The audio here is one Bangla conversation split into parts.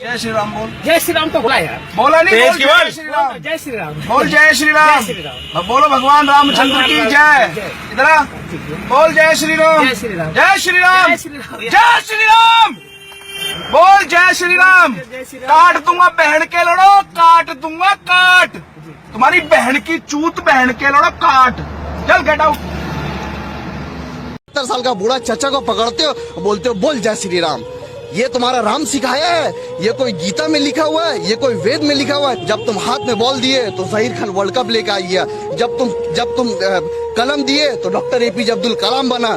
जय श्री राम बोल जय श्री राम तो बोला यार बोला नहीं बोल जय श्री राम जय श्री राम बोल जय श्री राम जय श्री राम। बोलो भगवान रामचंद्र की जय। इधर बोल जय श्री राम जय श्री राम। जय श्री राम जय श्री राम। जय श्री राम बोल जय श्री राम। काट दूँगा बहन के लड़ो काट दूँगा काट तुम्हारी बहन की चूत बहन के लड़ो काट चल गेट आउट सत्तर साल का बूढ़ा चचा को पकड़ते हो और बोलते हो बोल जय श्री राम ये तुम्हारा राम सिखाया है। ये कोई गीता में लिखा हुआ है, ये कोई वेद में लिखा हुआ है। जब तुम हाथ में बॉल दिए तो जहीर खान वर्ल्ड कप लेकर आई है। जब तुम जब तुम कलम दिए तो doctor A APJ Abdul Kalam बना।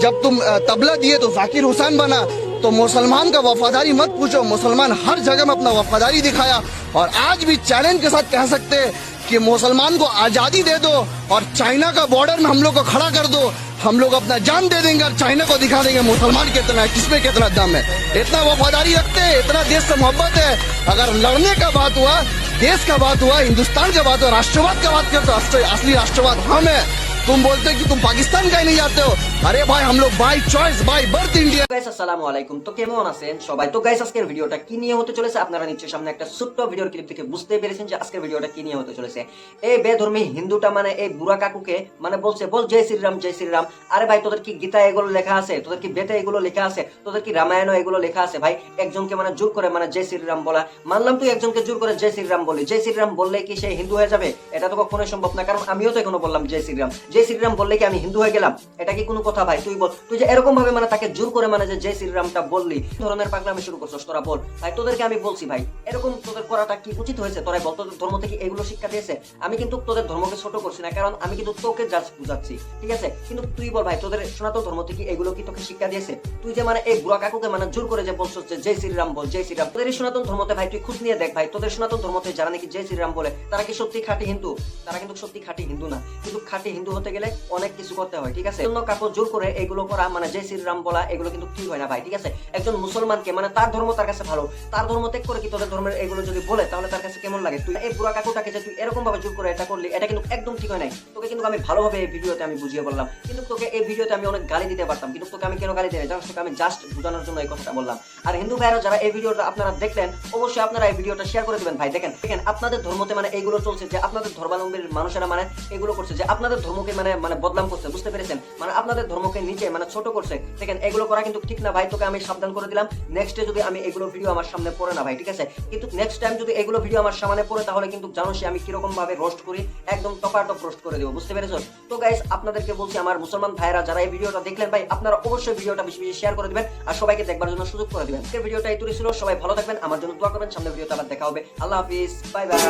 जब तुम तबला दिए तो जाकिर हुसैन बना। तो मुसलमान का वफादारी मत पूछो। मुसलमान हर जगह में अपना वफादारी दिखाया। और आज भी चैलेंज के साथ कह सकते हैं कि मुसलमान को आज़ादी दे दो और चाइना का बॉर्डर में हम लोग को खड़ा कर दो। हम लोग अपना जान दे देंगे और चाइना को दिखा देंगे मुसलमान कितना है, किसमें कितना दम है। इतना वफादारी रखते हैं, इतना देश से मोहब्बत है। अगर लड़ने का बात हुआ, देश का बात हुआ, हिंदुस्तान का बात हुआ, राष्ट्रवाद का बात करते तो असली राष्ट्रवाद हम है। तुम बोलते हो कि तुम पाकिस्तान का ही नहीं जाते हो। আরে ভাই আমলো by choice by birth India guys আসসালামু আলাইকুম। তো কেমন আছেন সবাই? তো গাইস আজকের ভিডিওটা কি নিয়ে হতে চলেছে? আপনারা নিশ্চয়ই সামনে একটা ছোট্ট ভিডিওর ক্লিপ থেকে বুঝতে পেরেছেন যে আজকের ভিডিওটা কি নিয়ে হতে চলেছে। এই বেধর্মী হিন্দুটা মানে এই বুড়া কাকুকে মানে বলছে, বল জয় শ্রী রাম জয় শ্রী রাম আরে ভাই, তোদের কি গীতা এগুলো লেখা আছে? তোদের কি বেদে এগুলো লেখা আছে? তোদের কি রামায়ণ এগুলো লেখা আছে? ভাই, একজনকে মানে জোর করে মানে জয় শ্রী রাম বলা। মানলাম তুই একজনকে জোর করে জয় শ্রী রাম বলি জয় শ্রী রাম বললে কি সে হিন্দু হয়ে যাবে? এটা তো কখনোই সম্ভব না, কারণ আমিও তো এখনও বললাম জয় শ্রী রাম জয় শ্রী রাম বললে কি আমি হিন্দু হয়ে গেলাম? এটা কি কোনো কথা ভাই তুই বল। তুই যে এরকম ভাবে মানে তাকে জোর করে মানে যে শ্রীরামটা বললি ধরনের পাগলামি শুরু করছস, তোরা বল। ভাই, তোদেরকে আমি বলছি ভাই, এরকম তোদের করাটা কি উচিত হয়েছে? তোরাই বল, তোদের ধর্ম থেকে এগুলো শিক্ষা দিয়েছে? আমি কিন্তু তোদের ধর্মকে ছোট করছি না, কারণ আমি কিন্তু তোকে জাস্ট বুঝাচ্ছি, ঠিক আছে? কিন্তু তুই বল ভাই, তোদের সনাতন ধর্ম থেকে এগুলো কি তোকে শিক্ষা দিয়েছে? তুই যে মানে এই বুড়া কাকুকে মানে জোর করে যে বলছস যে জয় শ্রীরাম বল, জয় শ্রীরাম, তোদের সনাতন ধর্মতে ভাই তুই খুঁজ নিয়ে দেখ ভাই, তোদের সনাতন ধর্মতে যারা নাকি জয় শ্রীরাম বলে, তারা কি সত্যি খাঁটি হিন্দু? তারা কিন্তু সত্যি খাঁটি হিন্দু না, কিন্তু খাঁটি হিন্দু হতে গেলে অনেক কিছু করতে হয়, ঠিক আছে? অন্য কাপড় জোর করে এগুলো করা মানে জয় শ্রীরাম বলা, এগুলো কিন্তু ঠিক হয় না ভাই, ঠিক আছে? একজন মুসলমানকে মানে তার ধর্ম তার কাছে ভালো, তার ধর্ম ত্যাগ করে কি তোদের ধর্মের এগুলো যদি বলে, তাহলে তার কাছে কেমন লাগে? তুই এই বুড়া কাকুটাকে যে তুই এরকম ভাবে জোর করে এটা করলি, এটা কিন্তু একদম ঠিক হয় নাই। তোকে কিন্তু আমি ভালোভাবে এই ভিডিওতে আমি বুঝিয়ে বললাম। কিন্তু তোকে এই ভিডিওতে আমি অনেক গালি দিতে পারতাম, কিন্তু তোকে আমি কেন গালি দিই জানো তোকে আমি জাস্ট বোঝানোর জন্য এই কথাটা বললাম। আর হিন্দু ভাইরা যারা এই ভিডিওটা আপনারা দেখলেন, অবশ্যই আপনারা এই ভিডিওটা শেয়ার করে দিবেন ভাই। দেখেন দেখেন, আপনাদের ধর্মতে মানে এইগুলো চলছে যে আপনাদের ধর্মাবলম্বীর মানুষেরা মানে এগুলো করছে যে আপনাদের ধর্মকে মানে মানে বদনাম করছে, বুঝতে পেরেছেন? মানে আপনাদের ধর্মকে নিচে মানে ছোট করছে। দেখেন, এগুলো করা কিন্তু ঠিক না ভাই, তোকে আমি সাবধান করে দিলাম। নেক্সটে যদি আমি এগুলো ভিডিও আমার সামনে পড়ে না ভাই, ঠিক আছে? কিন্তু নেক্সট টাইম যদি এগুলো ভিডিও আমার সামনে পড়ে, তাহলে কিন্তু জানো সে আমি কীরকম ভাবে রোস্ট করি, একদম টপাটপ রোস্ট করে দেবো, বুঝতে পেরেছ? তো গাইস আপনাদেরকে বলছি, আমার মুসলমান ভাইরা যারা এই ভিডিওটা দেখলেন ভাই, আপনারা অবশ্যই ভিডিওটা বেশি বেশি শেয়ার করে দিবেন আর সবাইকে দেখবার জন্য সুযোগ করে দিবেন। আজকের ভিডিওটা এই ছিল, সবাই ভালো থাকবেন, আমার জন্য দোয়া করবেন সামনে ভিডিওতে আবার দেখা হবে। আল্লাহ হাফিজ বাই বাই